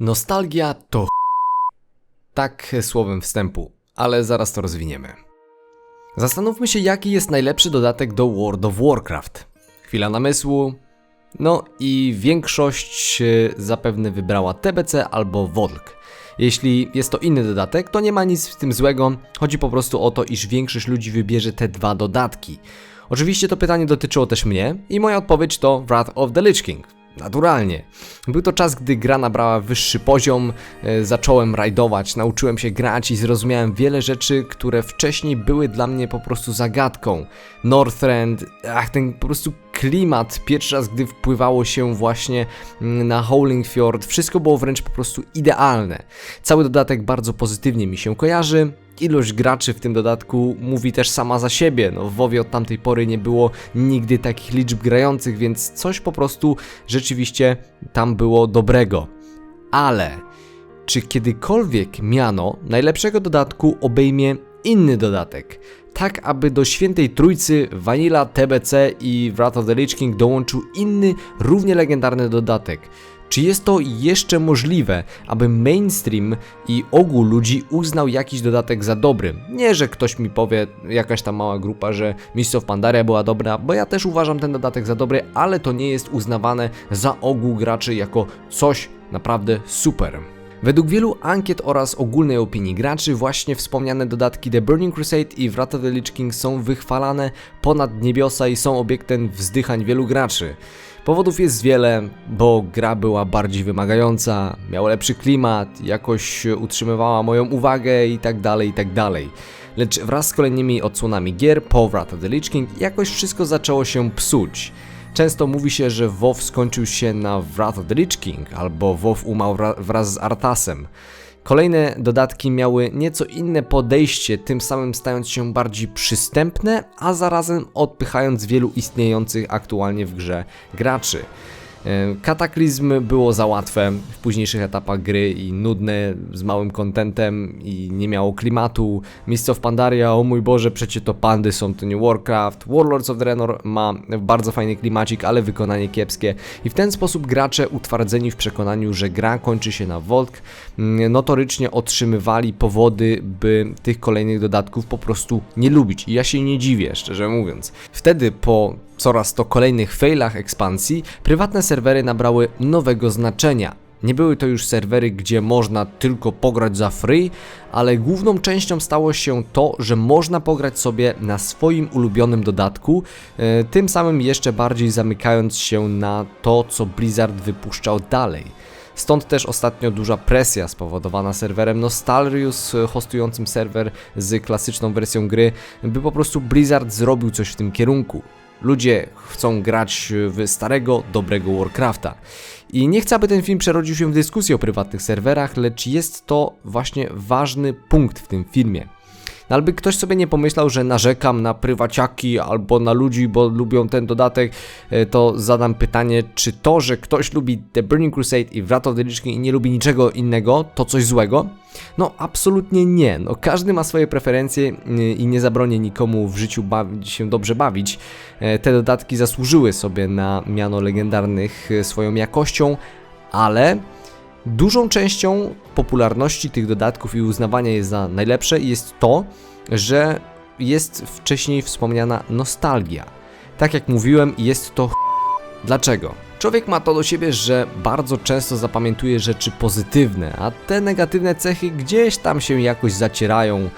Nostalgia to ch... tak słowem wstępu, ale zaraz to rozwiniemy. Zastanówmy się, jaki jest najlepszy dodatek do World of Warcraft. Chwila namysłu. No i większość e, zapewne wybrała TBC albo WOLK. Jeśli jest to inny dodatek, to nie ma nic w tym złego, chodzi po prostu o to, iż większość ludzi wybierze te dwa dodatki. Oczywiście to pytanie dotyczyło też mnie i moja odpowiedź to Wrath of the Lich King. Naturalnie. Był to czas, gdy gra nabrała wyższy poziom, e, zacząłem rajdować, nauczyłem się grać i zrozumiałem wiele rzeczy, które wcześniej były dla mnie po prostu zagadką. Northrend, ach, ten po prostu klimat, pierwszy raz, gdy wpływało się właśnie mm, na Howling Fjord, wszystko było wręcz po prostu idealne. Cały dodatek bardzo pozytywnie mi się kojarzy, Ilość graczy w tym dodatku mówi też sama za siebie. No, w WoWie od tamtej pory nie było nigdy takich liczb grających, więc coś po prostu rzeczywiście tam było dobrego. Ale czy kiedykolwiek miano najlepszego dodatku obejmie inny dodatek? Tak, aby do świętej trójcy Vanilla, TBC i Wrath of the Lich King dołączył inny, równie legendarny dodatek. Czy jest to jeszcze możliwe, aby mainstream i ogół ludzi uznał jakiś dodatek za dobry? Nie, że ktoś mi powie, jakaś tam mała grupa, że Mists of Pandaria była dobra, bo ja też uważam ten dodatek za dobry, ale to nie jest uznawane za ogół graczy jako coś naprawdę super. Według wielu ankiet oraz ogólnej opinii graczy właśnie wspomniane dodatki The Burning Crusade i Wrath of the Lich King są wychwalane ponad niebiosa i są obiektem wzdychań wielu graczy. Powodów jest wiele, bo gra była bardziej wymagająca, miała lepszy klimat, jakoś utrzymywała moją uwagę i tak dalej, i tak. Lecz wraz z kolejnymi odsłonami gier po Wrath of the Lich King jakoś wszystko zaczęło się psuć. Często mówi się, że WoW skończył się na Wrath of the Lich King, albo WoW umarł wraz z Artasem. Kolejne dodatki miały nieco inne podejście, tym samym stając się bardziej przystępne, a zarazem odpychając wielu istniejących aktualnie w grze graczy. E, Kataklizm było za łatwe w późniejszych etapach gry i nudne, z małym kontentem i nie miało klimatu. Mists of Pandaria, o mój Boże, przecie to pandy są, to nie Warcraft. Warlords of Draenor ma bardzo fajny klimacik, ale wykonanie kiepskie. I w ten sposób gracze utwardzeni w przekonaniu, że gra kończy się na Volk, mm, notorycznie otrzymywali powody, by tych kolejnych dodatków po prostu nie lubić. I ja się nie dziwię, szczerze mówiąc. Wtedy po coraz to kolejnych failach ekspansji, prywatne serwery nabrały nowego znaczenia. Nie były to już serwery, gdzie można tylko pograć za free, ale główną częścią stało się to, że można pograć sobie na swoim ulubionym dodatku, e, tym samym jeszcze bardziej zamykając się na to, co Blizzard wypuszczał dalej. Stąd też ostatnio duża presja spowodowana serwerem Nostalrius, hostującym serwer z klasyczną wersją gry, by po prostu Blizzard zrobił coś w tym kierunku. Ludzie chcą grać w starego, dobrego Warcrafta. I nie chcę, aby ten film przerodził się w dyskusję o prywatnych serwerach, lecz jest to właśnie ważny punkt w tym filmie. No, albo ktoś sobie nie pomyślał, że narzekam na prywaciaki albo na ludzi, bo lubią ten dodatek, e, to zadam pytanie, czy to, że ktoś lubi The Burning Crusade i Wrath of the Lich King i nie lubi niczego innego, to coś złego? No, absolutnie nie. No, każdy ma swoje preferencje y, i nie zabronię nikomu w życiu bawić się dobrze bawić. E, te dodatki zasłużyły sobie na miano legendarnych swoją jakością, ale dużą częścią popularności tych dodatków i uznawania je za najlepsze jest to, że jest wcześniej wspomniana nostalgia. Tak jak mówiłem, jest to Dlaczego? Człowiek ma to do siebie, że bardzo często zapamiętuje rzeczy pozytywne, a te negatywne cechy gdzieś tam się jakoś zacierają.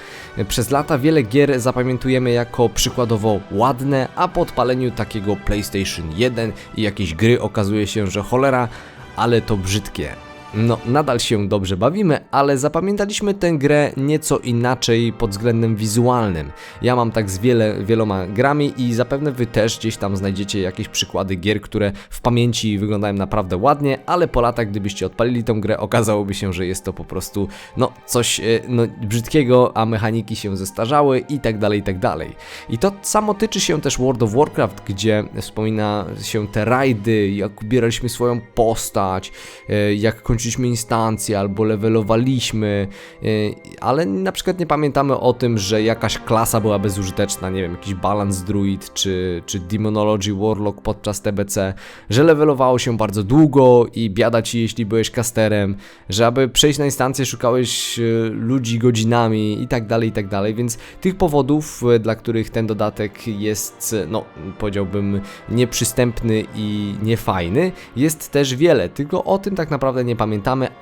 Przez lata wiele gier zapamiętujemy jako przykładowo ładne, a po odpaleniu takiego PlayStation 1 i jakiejś gry okazuje się, że cholera, ale to brzydkie. No, nadal się dobrze bawimy, ale zapamiętaliśmy tę grę nieco inaczej pod względem wizualnym. Ja mam tak z wiele, wieloma grami i zapewne wy też gdzieś tam znajdziecie jakieś przykłady gier, które w pamięci wyglądają naprawdę ładnie, ale po latach, gdybyście odpalili tę grę, okazałoby się, że jest to po prostu no coś e, no, brzydkiego, a mechaniki się zestarzały i tak dalej, i tak dalej. I to samo tyczy się też World of Warcraft, gdzie wspomina się te rajdy, jak ubieraliśmy swoją postać, e, jak kończyliśmy kończyliśmy instancję albo levelowaliśmy, yy, ale na przykład nie pamiętamy o tym, że jakaś klasa była bezużyteczna, nie wiem, jakiś balance druid czy, czy demonology warlock podczas TBC, że levelowało się bardzo długo i biada ci jeśli byłeś casterem, że aby przejść na instancję szukałeś yy, ludzi godzinami i tak dalej, i tak dalej, więc tych powodów, yy, dla których ten dodatek jest, no powiedziałbym, nieprzystępny i niefajny, jest też wiele, tylko o tym tak naprawdę nie pamiętamy,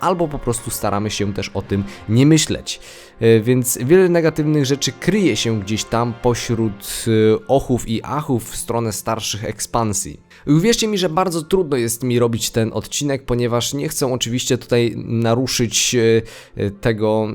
albo po prostu staramy się też o tym nie myśleć. E, Więc wiele negatywnych rzeczy kryje się gdzieś tam pośród e, ochów i achów w stronę starszych ekspansji. Uwierzcie mi, że bardzo trudno jest mi robić ten odcinek, ponieważ nie chcę oczywiście tutaj naruszyć e, e, tego,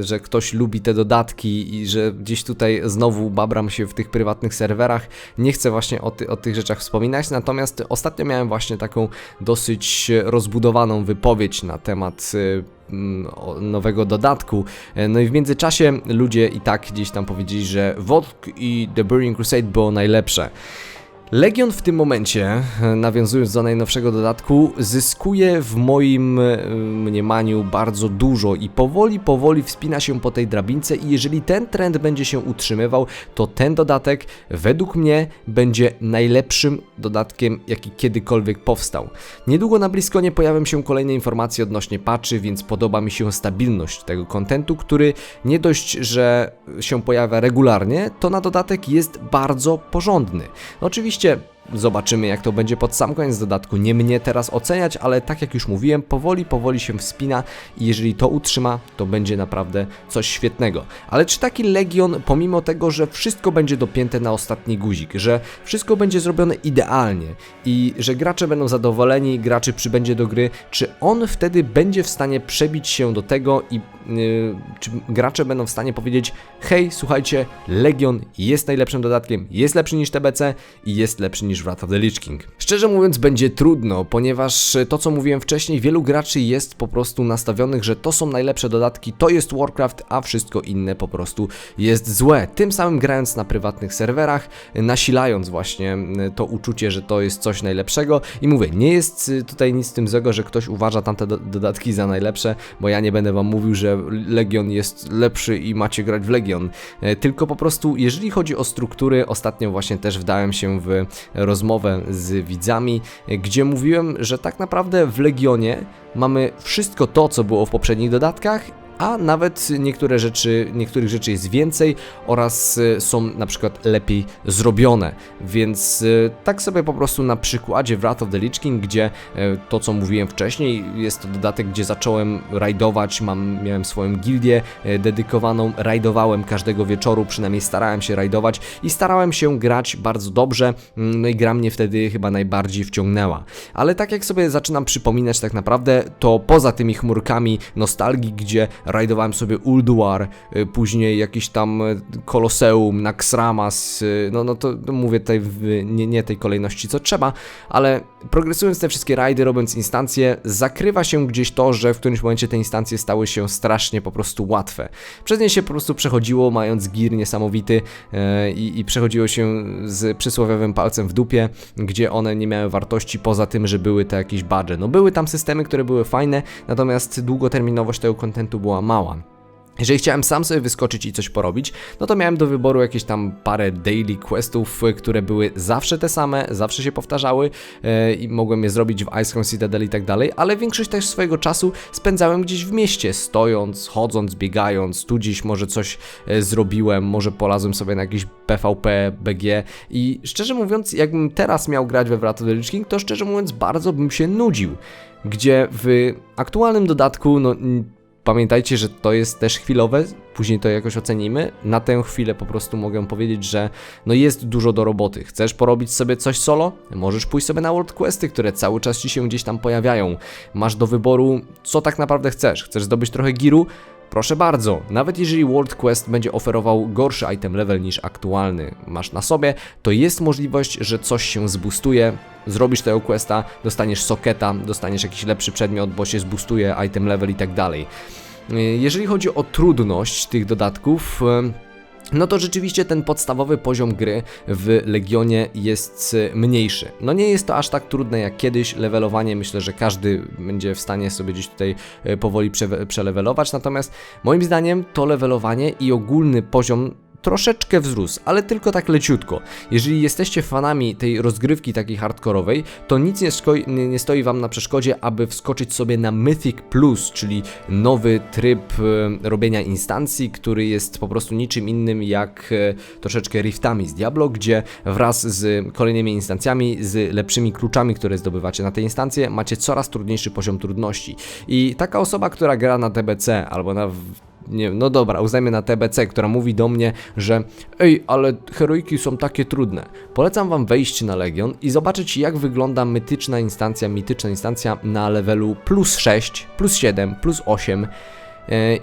że ktoś lubi te dodatki i że gdzieś tutaj znowu babram się w tych prywatnych serwerach. Nie chcę właśnie o, ty, o tych rzeczach wspominać, natomiast ostatnio miałem właśnie taką dosyć rozbudowaną wypowiedź na temat e, nowego dodatku. No i w międzyczasie ludzie i tak gdzieś tam powiedzieli, że WOTK i The Burning Crusade było najlepsze. Legion w tym momencie, e, nawiązując do najnowszego dodatku, zyskuje w moim e, mniemaniu bardzo dużo i powoli, powoli wspina się po tej drabince i jeżeli ten trend będzie się utrzymywał, to ten dodatek według mnie będzie najlepszym dodatkiem, jaki kiedykolwiek powstał. Niedługo na Bliskonie pojawią się kolejne informacje odnośnie patchy, więc podoba mi się stabilność tego kontentu, który nie dość, że się pojawia regularnie, to na dodatek jest bardzo porządny. Oczywiście işçem. Zobaczymy, jak to będzie pod sam koniec dodatku. Nie mnie teraz oceniać, ale tak jak już mówiłem, powoli, powoli się wspina i jeżeli to utrzyma, to będzie naprawdę coś świetnego. Ale czy taki Legion, pomimo tego, że wszystko będzie dopięte na ostatni guzik, że wszystko będzie zrobione idealnie i że gracze będą zadowoleni, graczy przybędzie do gry, czy on wtedy będzie w stanie przebić się do tego i yy, czy gracze będą w stanie powiedzieć: Hej, słuchajcie, Legion jest najlepszym dodatkiem, jest lepszy niż TBC i jest lepszy niż Wrath of the Lich King. Szczerze mówiąc, będzie trudno, ponieważ to, co mówiłem wcześniej, wielu graczy jest po prostu nastawionych, że to są najlepsze dodatki, to jest Warcraft, a wszystko inne po prostu jest złe. Tym samym grając na prywatnych serwerach, nasilając właśnie to uczucie, że to jest coś najlepszego. I mówię, nie jest y, tutaj nic z tym złego, że ktoś uważa tamte do dodatki za najlepsze, bo ja nie będę wam mówił, że Legion jest lepszy i macie grać w Legion. E, Tylko po prostu, jeżeli chodzi o struktury, ostatnio właśnie też wdałem się w rozmowę z widzami, gdzie mówiłem, że tak naprawdę w Legionie mamy wszystko to, co było w poprzednich dodatkach a nawet niektóre rzeczy, niektórych rzeczy jest więcej oraz y, są na przykład lepiej zrobione. Więc y, tak sobie po prostu na przykładzie Wrath of the Lich King, gdzie y, to co mówiłem wcześniej, jest to dodatek, gdzie zacząłem rajdować, mam, miałem swoją gildię dedykowaną, rajdowałem każdego wieczoru, przynajmniej starałem się rajdować i starałem się grać bardzo dobrze, mm, no i gra mnie wtedy chyba najbardziej wciągnęła. Ale tak jak sobie zaczynam przypominać tak naprawdę, to poza tymi chmurkami nostalgii, gdzie rajdowałem sobie Ulduar, y, później jakiś tam y, Koloseum, Naxramas, y, no, no to mówię tutaj w nie, nie tej kolejności co trzeba, ale progresując te wszystkie rajdy, robiąc instancje, zakrywa się gdzieś to, że w którymś momencie te instancje stały się strasznie po prostu łatwe. Przez nie się po prostu przechodziło, mając gir niesamowity i, i przechodziło się z przysłowiowym palcem w dupie, gdzie one nie miały wartości poza tym, że były te jakieś badże. No były tam systemy, które były fajne, natomiast długoterminowość tego kontentu była mała. Jeżeli chciałem sam sobie wyskoczyć i coś porobić, no to miałem do wyboru jakieś tam parę daily questów, które były zawsze te same, zawsze się powtarzały e, i mogłem je zrobić w Icecrown Citadel i tak dalej, ale większość też swojego czasu spędzałem gdzieś w mieście, stojąc, chodząc, biegając, tu gdzieś może coś e, zrobiłem, może polazłem sobie na jakiś PvP, BG i szczerze mówiąc, jakbym teraz miał grać we Wrath of the Lich King, to szczerze mówiąc bardzo bym się nudził, gdzie w aktualnym dodatku, no Pamiętajcie, że to jest też chwilowe, później to jakoś ocenimy. Na tę chwilę po prostu mogę powiedzieć, że no jest dużo do roboty. Chcesz porobić sobie coś solo? Możesz pójść sobie na World Questy, które cały czas ci się gdzieś tam pojawiają. Masz do wyboru, co tak naprawdę chcesz. Chcesz zdobyć trochę giru? Proszę bardzo, nawet jeżeli World Quest będzie oferował gorszy item level niż aktualny masz na sobie, to jest możliwość, że coś się zboostuje, zrobisz tego questa, dostaniesz soketa, dostaniesz jakiś lepszy przedmiot, bo się zboostuje item level i tak dalej. Jeżeli chodzi o trudność tych dodatków, no to rzeczywiście ten podstawowy poziom gry w Legionie jest e, mniejszy. No nie jest to aż tak trudne jak kiedyś, levelowanie myślę, że każdy będzie w stanie sobie gdzieś tutaj e, powoli prze przelevelować, natomiast moim zdaniem to levelowanie i ogólny poziom troszeczkę wzrósł, ale tylko tak leciutko. Jeżeli jesteście fanami tej rozgrywki takiej hardkorowej, to nic nie, nie, stoi wam na przeszkodzie, aby wskoczyć sobie na Mythic Plus, czyli nowy tryb e, robienia instancji, który jest po prostu niczym innym jak e, troszeczkę riftami z Diablo, gdzie wraz z kolejnymi instancjami, z lepszymi kluczami, które zdobywacie na te instancje, macie coraz trudniejszy poziom trudności. I taka osoba, która gra na TBC albo na nie, no dobra, uznajmy na TBC, która mówi do mnie, że ej, ale heroiki są takie trudne. Polecam wam wejść na Legion i zobaczyć jak wygląda mytyczna instancja, mityczna instancja na levelu plus 6, plus 7, plus 8 E,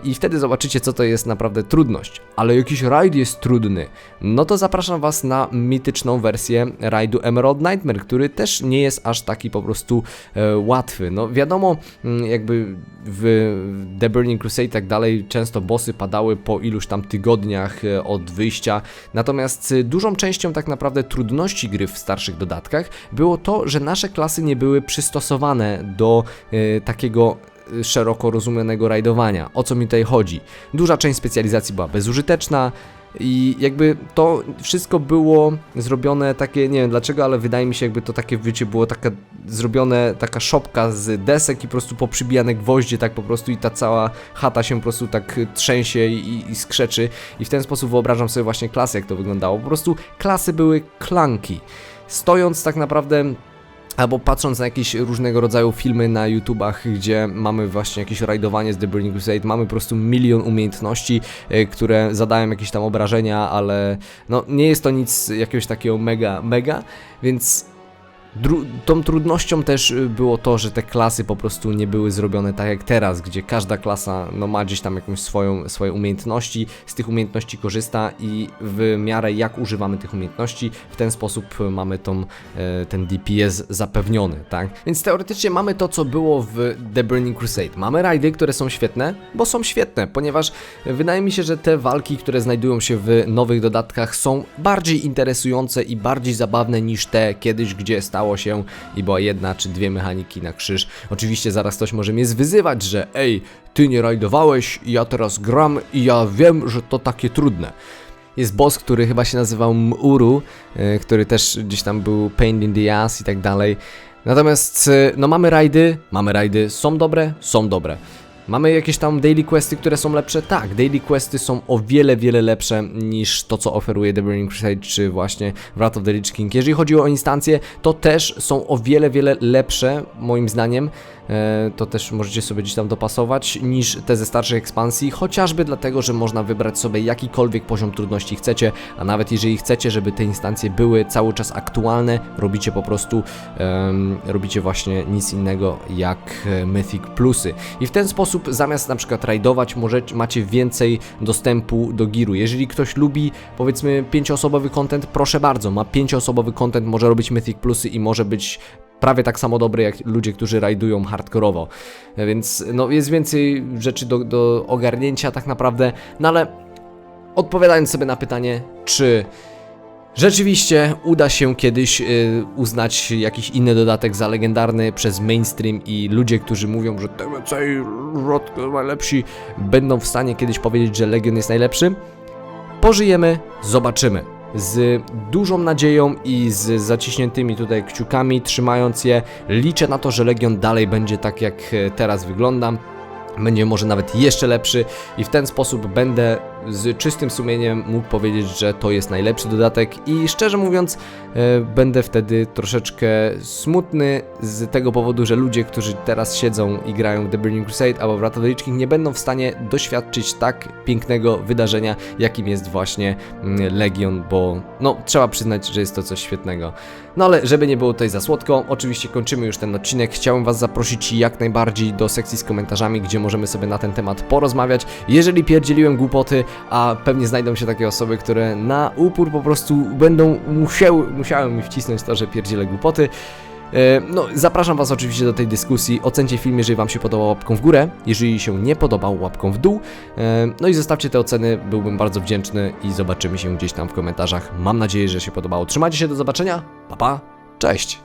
i wtedy zobaczycie, co to jest naprawdę trudność. Ale jakiś rajd jest trudny, no to zapraszam Was na mityczną wersję rajdu Emerald Nightmare, który też nie jest aż taki po prostu e, łatwy. No wiadomo, mm, jakby w The Burning Crusade i tak dalej często bossy padały po iluś tam tygodniach e, od wyjścia, natomiast dużą częścią tak naprawdę trudności gry w starszych dodatkach było to, że nasze klasy nie były przystosowane do e, takiego szeroko rozumianego rajdowania. O co mi tutaj chodzi? Duża część specjalizacji była bezużyteczna, i jakby to wszystko było zrobione takie, nie wiem dlaczego, ale wydaje mi się jakby to takie, wiecie, było taka zrobione, taka szopka z desek i po prostu poprzybijane gwoździe tak po prostu i ta cała chata się po prostu tak trzęsie i, i skrzeczy i w ten sposób wyobrażam sobie właśnie klasy, jak to wyglądało. Po prostu klasy były klanki. Stojąc tak naprawdę Albo patrząc na jakieś różnego rodzaju filmy na YouTubach, gdzie mamy właśnie jakieś rajdowanie z The Burning Crusade, mamy po prostu milion umiejętności, e, które zadają jakieś tam obrażenia, ale no nie jest to nic jakiegoś takiego mega, mega, więc Dru tą trudnością też y, było to, że te klasy po prostu nie były zrobione tak jak teraz, gdzie każda klasa no, ma gdzieś tam jakąś swoją, swoje umiejętności, z tych umiejętności korzysta i w miarę jak używamy tych umiejętności, w ten sposób mamy tą, e, ten DPS zapewniony, tak? Więc teoretycznie mamy to, co było w The Burning Crusade. Mamy rajdy, które są świetne, bo są świetne, ponieważ wydaje mi się, że te walki, które znajdują się w nowych dodatkach są bardziej interesujące i bardziej zabawne niż te kiedyś, gdzie stało się i była jedna czy dwie mechaniki na krzyż. Oczywiście zaraz ktoś może mnie zwyzywać, że ej, ty nie rajdowałeś, ja teraz gram i ja wiem, że to takie trudne. Jest boss, który chyba się nazywał Muru, yy, który też gdzieś tam był pain in the ass i tak dalej. Natomiast, yy, no mamy rajdy, mamy rajdy, są dobre, są dobre. Mamy jakieś tam daily questy, które są lepsze? Tak, daily questy są o wiele, wiele lepsze niż to, co oferuje The Burning Crusade czy właśnie Wrath of the Lich King. Jeżeli chodzi o instancje, to też są o wiele, wiele lepsze, moim zdaniem, to też możecie sobie gdzieś tam dopasować, niż te ze starszych ekspansji, chociażby dlatego, że można wybrać sobie jakikolwiek poziom trudności chcecie, a nawet jeżeli chcecie, żeby te instancje były cały czas aktualne, robicie po prostu, um, robicie właśnie nic innego jak e, Mythic Plusy. I w ten sposób zamiast na przykład rajdować, możecie, macie więcej dostępu do giru. Jeżeli ktoś lubi powiedzmy pięcioosobowy content, proszę bardzo, ma pięcioosobowy content, może robić Mythic Plusy i może być prawie tak samo dobry jak ludzie, którzy rajdują hardkorowo. Więc no, jest więcej rzeczy do, do ogarnięcia tak naprawdę, no ale odpowiadając sobie na pytanie, czy Rzeczywiście uda się kiedyś y, uznać jakiś inny dodatek za legendarny przez mainstream i ludzie, którzy mówią, że TMC i Rot najlepsi, będą w stanie kiedyś powiedzieć, że Legion jest najlepszy. Pożyjemy, zobaczymy z dużą nadzieją i z zaciśniętymi tutaj kciukami, trzymając je. Liczę na to, że Legion dalej będzie tak jak e, teraz wygląda będzie może nawet jeszcze lepszy i w ten sposób będę z czystym sumieniem mógł powiedzieć, że to jest najlepszy dodatek i szczerze mówiąc e, będę wtedy troszeczkę smutny z tego powodu, że ludzie, którzy teraz siedzą i grają w The Burning Crusade albo w the Lich King nie będą w stanie doświadczyć tak pięknego wydarzenia, jakim jest właśnie mm, Legion, bo no trzeba przyznać, że jest to coś świetnego. No ale żeby nie było tutaj za słodko, oczywiście kończymy już ten odcinek. Chciałem Was zaprosić jak najbardziej do sekcji z komentarzami, gdzie możemy sobie na ten temat porozmawiać. Jeżeli pierdzieliłem głupoty, a pewnie znajdą się takie osoby, które na upór po prostu będą musiały, musiały mi wcisnąć to, że pierdzielę głupoty, E, No, zapraszam Was oczywiście do tej dyskusji. Ocencie film, jeżeli Wam się podobał łapką w górę, jeżeli się nie podobał łapką w dół. E, No i zostawcie te oceny, byłbym bardzo wdzięczny i zobaczymy się gdzieś tam w komentarzach. Mam nadzieję, że się podobało. Trzymajcie się, do zobaczenia. Pa, pa. Cześć.